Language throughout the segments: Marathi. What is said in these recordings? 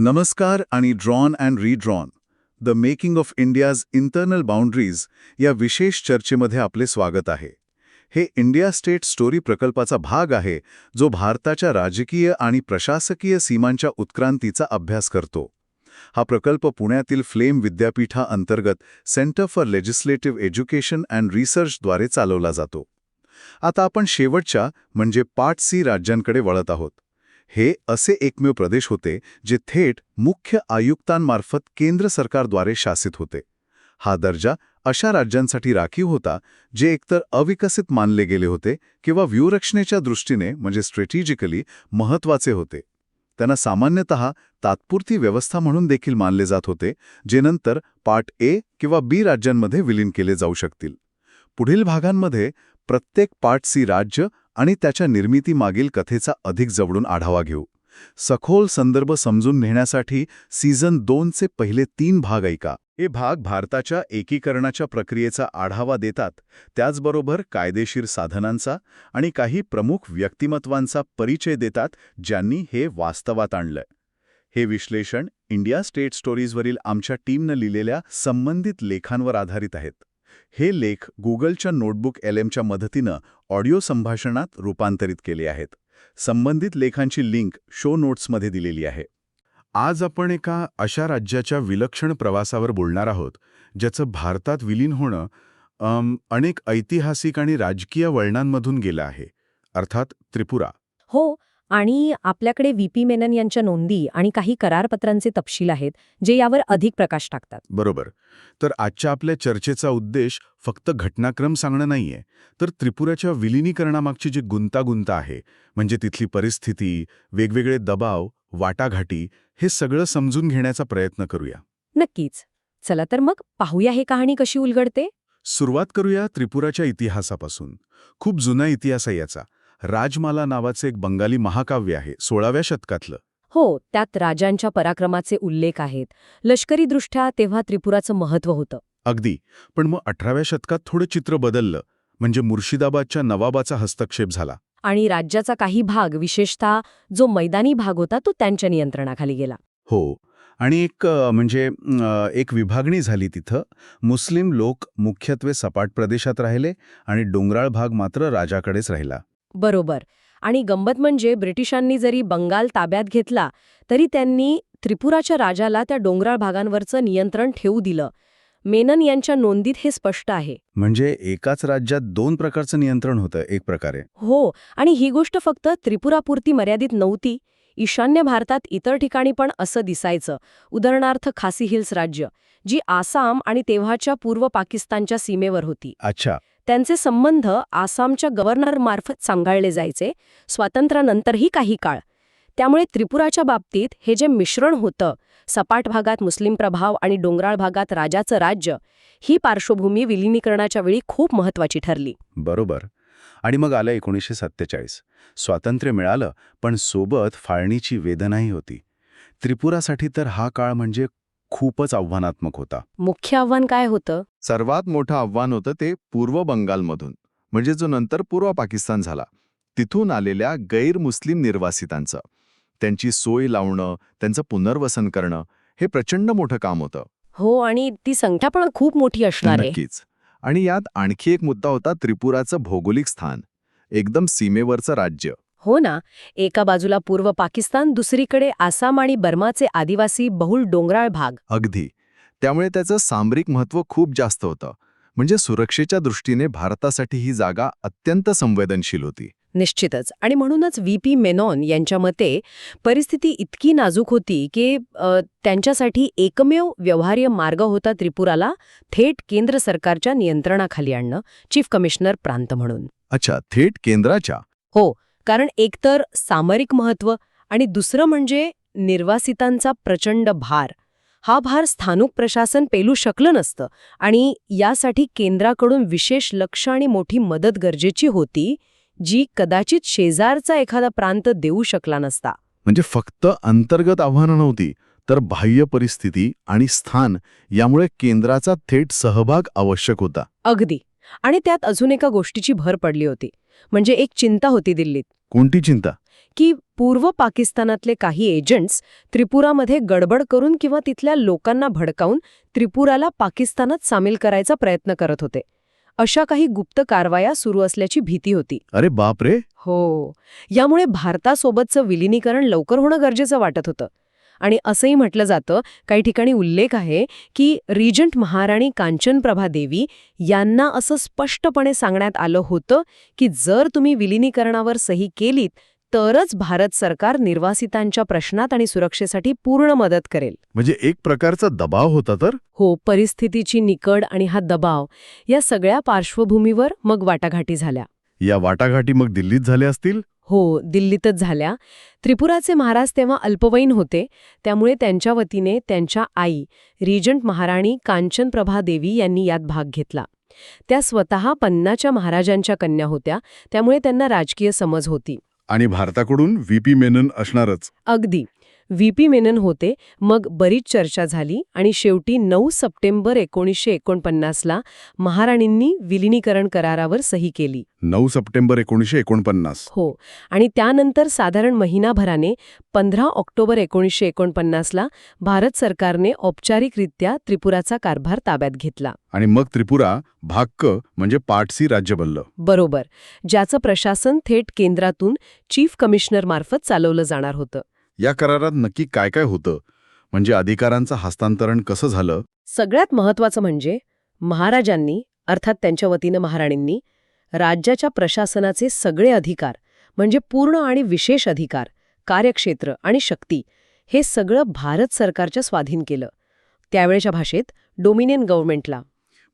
नमस्कार आणि drawn and redrawn the making of India's internal boundaries या विशेष चर्चेमध्ये आपले स्वागत आहे. हे इंडिया स्टेट स्टोरी प्रकल्पाचा भाग आहे जो भारताच्या राजकीय आणि प्रशासकीय सीमांच्या उत्क्रांतीचा अभ्यास करतो. हा प्रकल्प पुण्यातील फ्लेम विद्यापीठा अंतर्गत centre for legislative education and रिसर्चद्वारे चालवला जातो. आता आपण शेवटच्या म्हणजे पार्ट सी राज्यांकडे वळत आहोत. हे असे एकमेव प्रदेश होते जे थेट मुख्य आयुक्तांमार्फत केंद्र सरकारद्वारे शासित होते. हा दर्जा अशा राज्यांसाठी राखीव होता जे एकतर अविकसित मानले गेले होते किंवा व्यूहरचनेच्या दृष्टीने म्हणजे स्ट्रॅटेजिकली महत्त्वाचे होते. त्यांना सामान्यतः तात्पुरती व्यवस्था म्हणून देखील मानले जात होते जे नंतर पार्ट ए किंवा बी राज्यांमध्ये विलीन केले जाऊ शकतील. पुढील भागांमध्ये प्रत्येक पार्ट सी राज्य आणि त्याच्या निर्मितीमागील कथेचा अधिक जवळून आढावा घेऊ. सखोल संदर्भ समजून घेण्यासाठी सीझन दोनचे पहिले तीन भाग ऐका. हे भाग भारताच्या एकीकरणाच्या प्रक्रियेचा आढावा देतात त्याचबरोबर कायदेशीर साधनांचा आणि काही प्रमुख व्यक्तिमत्वांचा परिचय देतात ज्यांनी हे वास्तवात आणलंय. हे विश्लेषण इंडिया स्टेट स्टोरीजवरील आमच्या टीमनं लिहिलेल्या संबंधित लेखांवर आधारित आहेत. हे लेख गुगलच्या नोटबुक एल एमच्या मदतीनं ऑडिओ संभाषणात रूपांतरित केले आहेत. संबंधित लेखांची लिंक शो नोट्समध्ये दिलेली आहे. आज आपण एका अशा राज्याच्या विलक्षण प्रवासावर बोलणार आहोत ज्याचं भारतात विलीन होणं अनेक ऐतिहासिक आणि राजकीय वळणांमधून गेलं आहे. अर्थात त्रिपुरा. हो आणि आपल्याकडे व्ही पी मेनन यांच्या नोंदी आणि काही करारपत्रांचे तपशील आहेत जे यावर अधिक प्रकाश टाकतात. बरोबर. तर आजच्या आपल्या चर्चेचा उद्देश फक्त घटनाक्रम सांगणं नाहीये तर त्रिपुराच्या विलिनीकरणामागची जी गुंतागुंत आहे म्हणजे तिथली परिस्थिती वेगवेगळे दबाव वाटाघाटी हे सगळं समजून घेण्याचा प्रयत्न करूया. नक्कीच. चला तर मग पाहूया हे कहाणी कशी उलगडते. सुरुवात करूया त्रिपुराच्या इतिहासापासून. खूप जुना इतिहास आहे याचा. राजमाला नावाचे एक बंगाली महाकाव्य आहे सोळाव्या शतकातलं. हो त्यात राजांच्या पराक्रमाचे उल्लेख आहेत. लष्करीदृष्ट्या तेव्हा त्रिपुराचं महत्त्व होतं. अगदी. पण मग अठराव्या शतकात थोडं चित्र बदललं म्हणजे मुर्शिदाबादच्या नवाबाचा हस्तक्षेप झाला. आणि राज्याचा काही भाग विशेषतः जो मैदानी भाग होता तो त्यांच्या नियंत्रणाखाली गेला. हो. आणि एक अ, म्हणजे अ, एक विभागणी झाली तिथं. मुस्लिम लोक मुख्यत्वे सपाट प्रदेशात राहिले आणि डोंगराळ भाग मात्र राजाकडेच राहिला. बरोबर. आणि गंमत म्हणजे ब्रिटिशांनी जरी बंगाल ताब्यात घेतला तरी त्यांनी त्रिपुराच्या राजाला त्या डोंगराळ भागांवरचं नियंत्रण ठेवू दिलं. मेनन यांच्या नोंदीत हे स्पष्ट आहे. म्हणजे एकाच राज्यात दोन प्रकारचं नियंत्रण होतं एक प्रकारे. हो आणि ही गोष्ट फक्त त्रिपुरापुरती मर्यादित नव्हती. ईशान्य भारतात इतर ठिकाणी पण असं दिसायचं. उदाहरणार्थ खासी हिल्स राज्य जी आसाम आणि तेव्हाच्या पूर्व पाकिस्तानच्या सीमेवर होती. अच्छा. त्यांचे संबंध आसामच्या गव्हर्नरमार्फत सांभाळले जायचे स्वातंत्र्यानंतरही काही काळ. त्यामुळे त्रिपुराच्या बाबतीत हे जे मिश्रण होतं सपाट भागात मुस्लिम प्रभाव आणि डोंगराळ भागात राजाचं राज्य ही पार्श्वभूमी विलिनीकरणाच्या वेळी खूप महत्वाची ठरली. बरोबर. आणि मग आलं एकोणीसशे सत्तेचाळीस. स्वातंत्र्य मिळालं पण सोबत फाळणीची वेदनाही होती. त्रिपुरासाठी तर हा काळ म्हणजे खूपच आव्हानात्मक होता. मुख्य आव्हान काय होतं? सर्वात मोठं आव्हान होतं ते पूर्व बंगालमधून म्हणजे जो नंतर पूर्व पाकिस्तान झाला. तिथून आलेल्या गैरमुस्लिम निर्वासितांचं. त्यांची सोय लावणं त्यांचं पुनर्वसन करणं हे प्रचंड मोठं काम होतं. हो आणि ती संख्या पण खूप मोठी असणार आहे. नक्कीच. आणि यात आणखी एक मुद्दा होता त्रिपुराचं भौगोलिक स्थान एकदम सीमेवरचं राज्य. हो ना एका बाजूला पूर्व पाकिस्तान दुसरीकडे आसाम आणि बर्माचे आदिवासी बहुल डोंगराळ भाग. अगदी. त्यामुळे त्याचं सामरिक महत्त्व खूप जास्त होतं. म्हणजे सुरक्षेच्या दृष्टीने भारतासाठी ही जागा अत्यंत संवेदनशील होती. निश्चितच. आणि म्हणूनच व्ही. पी. मेनॉन यांच्या मते परिस्थिती इतकी नाजूक होती की त्यांच्यासाठी एकमेव व्यवहार्य मार्ग होता त्रिपुराला थेट केंद्र सरकारच्या नियंत्रणाखाली आणणं चीफ कमिशनर प्रांत म्हणून. अच्छा थेट केंद्राच्या? हो. कारण एकतर सामरिक महत्त्व आणि दुसरं म्हणजे निर्वासितांचा प्रचंड भार. हा भार स्थानिक प्रशासन पेलू शकलं नसतं आणि यासाठी केंद्राकडून विशेष लक्ष आणि मोठी मदत गरजेची होती जी कदाचित शेजारचा एखादा प्रांत देऊ शकला नसता. म्हणजे फक्त अंतर्गत आव्हानं नव्हती तर बाह्य परिस्थिती आणि स्थान यामुळे केंद्राचा थेट सहभाग आवश्यक होता. अगदी. आणि त्यात अजून एका गोष्टीची भर पडली होती. म्हणजे एक चिंता होती दिल्लीत. कोणती चिंता? की पूर्व पाकिस्तानातले काही एजंट्स त्रिपुरामध्ये गडबड करून किंवा तिथल्या लोकांना भडकावून त्रिपुराला पाकिस्तानात सामील करायचा प्रयत्न करत होते. अशा काही गुप्त कारवाया सुरू असल्याची भीती होती. अरे बापरे! हो. यामुळे भारतासोबतचं विलिनीकरण लवकर होणं गरजेचं वाटत होतं. आणि असंही म्हटलं जातं काही ठिकाणी उल्लेख आहे की रिजंट महाराणी कांचनप्रभा देवी यांना असं स्पष्टपणे सांगण्यात आलं होतं की जर तुम्ही विलिनीकरणावर सही केलीत तरच भारत सरकार निर्वासितांच्या प्रश्नात आणि सुरक्षेसाठी पूर्ण मदत करेल. म्हणजे एक प्रकारचा दबाव होता तर? हो परिस्थितीची निकड आणि हा दबाव या सगळ्या पार्श्वभूमीवर मग वाटाघाटी झाल्या. या वाटाघाटी मग दिल्लीत झाल्या असतील? हो दिल्लीतच झाल्या. त्रिपुराचे महाराज तेव्हा अल्पवयीन होते. त्यामुळे त्यांच्या वतीने त्यांच्या आई रिजंट महाराणी कांचनप्रभा देवी यांनी यात भाग घेतला. त्या स्वतः पन्नाच्या महाराजांच्या कन्या होत्या. त्यामुळे त्यांना राजकीय समज होती. आणि भारताकडून व्ही पी मेनन असणारच. अगदी. व्ही पी मेनन होते. मग बरीच चर्चा झाली आणि शेवटी नऊ सप्टेंबर एकोणीसशे एकोणपन्नासला महाराणींनी विलिनीकरण करारावर सही केली. नऊ सप्टेंबर एकोणीसशे एकोणपन्नास. हो. आणि त्यानंतर साधारण महिनाभराने पंधरा ऑक्टोबर एकोणीसशे एकोणपन्नासला भारत सरकारने औपचारिकरित्या त्रिपुराचा कारभार ताब्यात घेतला. आणि मग त्रिपुरा भाक्क म्हणजे पाटसी राज्य बनलं. बरोबर. ज्याचं प्रशासन थेट केंद्रातून चीफ कमिशनरमार्फत चालवलं जाणार होतं. या करारात नक्की काय काय होतं? म्हणजे अधिकारांचं हस्तांतरण कसं झालं? सगळ्यात महत्वाचं म्हणजे महाराजांनी अर्थात त्यांच्या वतीनं महाराणींनी राज्याच्या प्रशासनाचे सगळे अधिकार म्हणजे पूर्ण आणि विशेष अधिकार कार्यक्षेत्र आणि शक्ती हे सगळं भारत सरकारच्या स्वाधीन केलं. त्यावेळेच्या भाषेत डोमिनियन गव्हर्नमेंटला.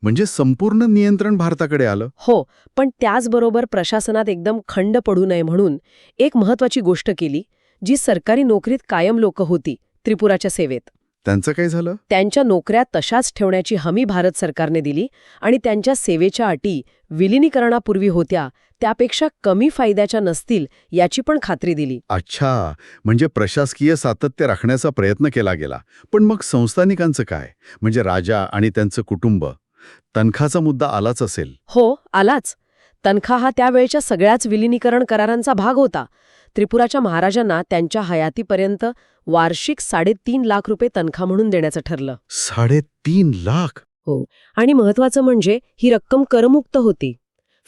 म्हणजे संपूर्ण नियंत्रण भारताकडे आलं? हो पण त्याचबरोबर प्रशासनात एकदम खंड पडू नये म्हणून एक महत्वाची गोष्ट केली जी सरकारी नोकरीत कायम लोक होती त्रिपुराच्या सेवेत. त्यांचं काय झालं? त्यांच्या नोकऱ्या तशाच ठेवण्याची हमी भारत सरकारने दिली आणि त्यांच्या सेवेच्या अटी विलिनीकरणापूर्वी होत्या त्यापेक्षा कमी फायद्याच्या नसतील याची पण खात्री दिली. अच्छा म्हणजे प्रशासकीय सातत्य राखण्याचा प्रयत्न केला गेला. पण मग संस्थानिकांचं काय? म्हणजे राजा आणि त्यांचं कुटुंब. तनखाचा मुद्दा आलाच असेल. हो आलाच. तनखा हा त्यावेळच्या सगळ्याच विलिनीकरण करारांचा भाग होता. त्रिपुराच्या महाराजांना त्यांच्या हयातीपर्यंत वार्षिक साडेतीन लाख रुपये तनखा म्हणून देण्याचं ठरलं. साडेतीन लाख? आणि महत्वाचं म्हणजे ही रक्कम करमुक्त होती.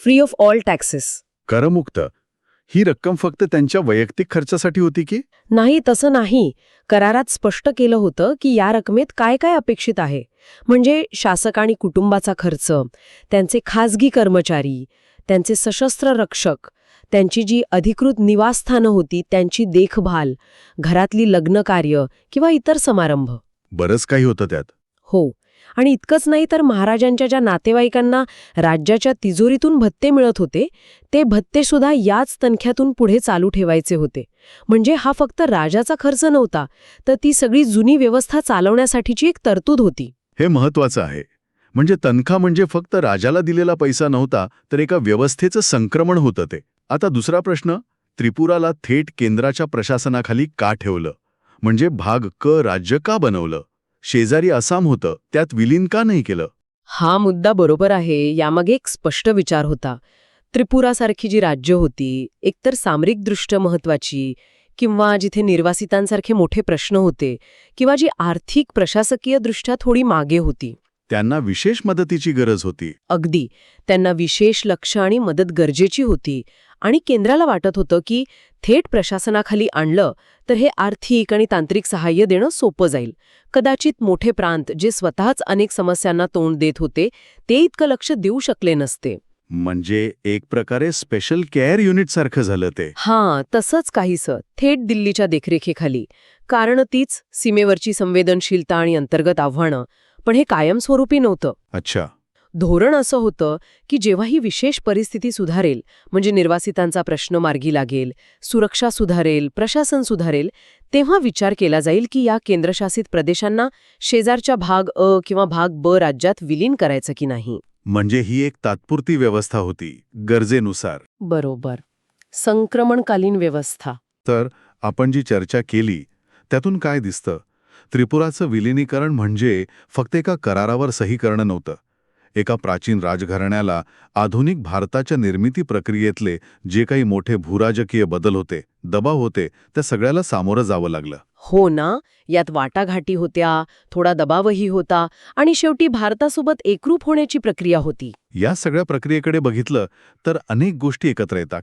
फ्री ऑफ ऑल टॅक्सेस करमुक्त? ही रक्कम फक्त त्यांच्या वैयक्तिक खर्चासाठी होती की? नाही तसं नाही. करारात स्पष्ट केलं होतं की या रकमेत काय काय अपेक्षित आहे. म्हणजे शासक आणि कुटुंबाचा खर्च त्यांचे खाजगी कर्मचारी त्यांचे सशस्त्र रक्षक त्यांची जी अधिकृत निवासस्थानं होती त्यांची देखभाल घरातली लग्नकार्य किंवा इतर समारंभ. बरंच काही होतं त्यात. हो. आणि इतकंच नाही तर महाराजांच्या ज्या नातेवाईकांना राज्याच्या तिजोरीतून भत्ते मिळत होते ते भत्ते सुद्धा याच तनख्यातून पुढे चालू ठेवायचे होते. म्हणजे हा फक्त राजाचा खर्च नव्हता तर ती सगळी जुनी व्यवस्था चालवण्यासाठीची एक तरतूद होती. हे महत्वाचं आहे. म्हणजे तनखा म्हणजे फक्त राजाला दिलेला पैसा नव्हता तर एका व्यवस्थेचं संक्रमण होतं ते. आता दुसरा प्रश्न त्रिपुराला थेट केंद्राच्या प्रशासनाखाली का ठेवलं? म्हणजे भाग क राज्य का बनवलं? शेजारी आसाम होतं त्यात विलीन का नाही केलं? हा मुद्दा बरोबर आहे यामागे एक स्पष्ट विचार होता. त्रिपुरासारखी जी राज्य होती एकतर सामरिकदृष्ट्या महत्वाची किंवा जिथे निर्वासितांसारखे मोठे प्रश्न होते किंवा जी आर्थिक प्रशासकीय दृष्ट्या थोडी मागे होती. त्यांना विशेष मदतीची गरज होती. अगदी. त्यांना विशेष लक्ष आणि मदत गरजेची होती. आणि केंद्राला वाटत होतं की थेट प्रशासनाखाली आणलं तर हे आर्थिक आणि तांत्रिक सहाय्य देणं सोपं जाईल. कदाचित मोठे प्रांत जे स्वतःच अनेक समस्यांना तोंड देत होते ते इतकं लक्ष देऊ शकले नसते. म्हणजे एक प्रकारे स्पेशल केअर युनिट सारखं झालं ते. हां तसंच काहीसं. थेट दिल्लीच्या देखरेखीखाली. कारण तीच सीमेवरची संवेदनशीलता आणि अंतर्गत आव्हानं. पण हे कायमस्वरूपी नव्हतं. अच्छा. धोरण असं होतं की जेव्हा ही विशेष परिस्थिती सुधारेल म्हणजे निर्वासितांचा प्रश्न मार्गी लागेल सुरक्षा सुधारेल प्रशासन सुधारेल तेव्हा विचार केला जाईल की या केंद्रशासित प्रदेशांना शेजारच्या भाग अ किंवा भाग ब राज्यात विलीन करायचं की नाही. म्हणजे ही एक तात्पुरती व्यवस्था होती गरजेनुसार. बरोबर. संक्रमणकालीन व्यवस्था. तर आपण जी चर्चा केली त्यातून काय दिसतं? त्रिपुराचं विलिनीकरण म्हणजे फक्त एका करारावर सही करणं नव्हतं. एका प्राचीन राजघराण्याला आधुनिक भारताच्या निर्मिती प्रक्रियेतले जे काही मोठे भूराजकीय बदल होते दबाव होते त्या सगळ्याला सामोरं जावं लागलं. हो ना यात वाटाघाटी होत्या थोडा दबावही होता आणि शेवटी भारतासोबत एकरूप होण्याची प्रक्रिया होती. या सगळ्या प्रक्रियेकडे बघितलं तर अनेक गोष्टी एकत्र येतात.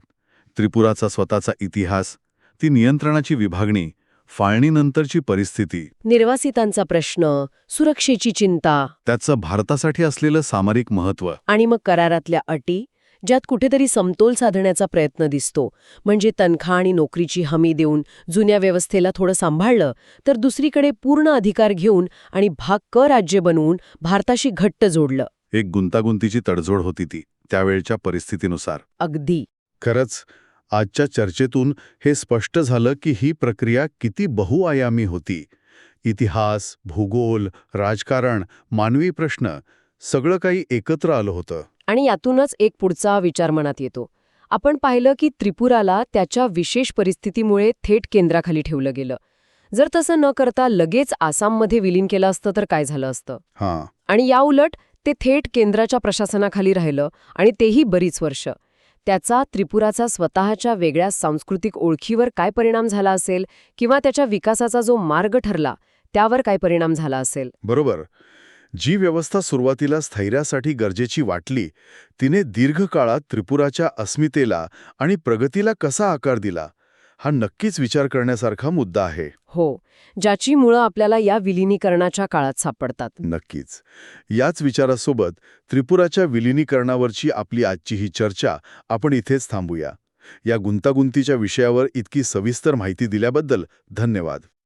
त्रिपुराचा स्वतःचा इतिहास ती नियंत्रणाची विभागणी फाळणीनंतरची परिस्थिती. निर्वासितांचा प्रश्न सुरक्षेची चिंता. त्याचं भारतासाठी असलेलं सामरिक महत्त्व. आणि मग करारातल्या अटी ज्यात कुठेतरी समतोल साधण्याचा प्रयत्न दिसतो. म्हणजे तनखा आणि नोकरीची हमी देऊन जुन्या व्यवस्थेला थोडं सांभाळलं तर दुसरीकडे पूर्ण अधिकार घेऊन आणि भाग क राज्य बनवून भारताशी घट्ट जोडलं. एक गुंतागुंतीची तडजोड होती ती त्यावेळच्या परिस्थितीनुसार. अगदी. खरंच आजच्या चर्चेतून हे स्पष्ट झालं की ही प्रक्रिया किती बहुआयामी होती. इतिहास भूगोल राजकारण मानवी प्रश्न सगळं काही एकत्र आलं होतं. आणि यातूनच एक पुढचा विचार मनात येतो. आपण पाहिलं की त्रिपुराला त्याच्या विशेष परिस्थितीमुळे थेट केंद्राखाली ठेवलं गेलं. जर तसं न करता लगेच आसाममध्ये विलीन केलं असतं तर काय झालं असतं? आणि याउलट ते थेट केंद्राच्या प्रशासनाखाली राहिलं आणि तेही बरीच वर्ष. त्याचा त्रिपुराचा स्वतःच्या वेगळ्या सांस्कृतिक ओळखीवर काय परिणाम झाला असेल किंवा त्याच्या विकासाचा जो मार्ग ठरला त्यावर काय परिणाम झाला असेल? बरोबर. जी व्यवस्था सुरुवातीला स्थैर्यासाठी गरजेची वाटली तिने दीर्घकाळात त्रिपुराच्या अस्मितेला आणि प्रगतीला कसा आकार दिला हा नक्कीच विचार करण्यासारखा मुद्दा आहे. हो ज्याची मुळं आपल्याला या विलिनीकरणाच्या काळात सापडतात. नक्कीच. याच विचारासोबत त्रिपुराच्या विलिनीकरणावरची आपली आजची ही चर्चा आपण इथेच थांबूया. या गुंतागुंतीच्या विषयावर इतकी सविस्तर माहिती दिल्याबद्दल धन्यवाद.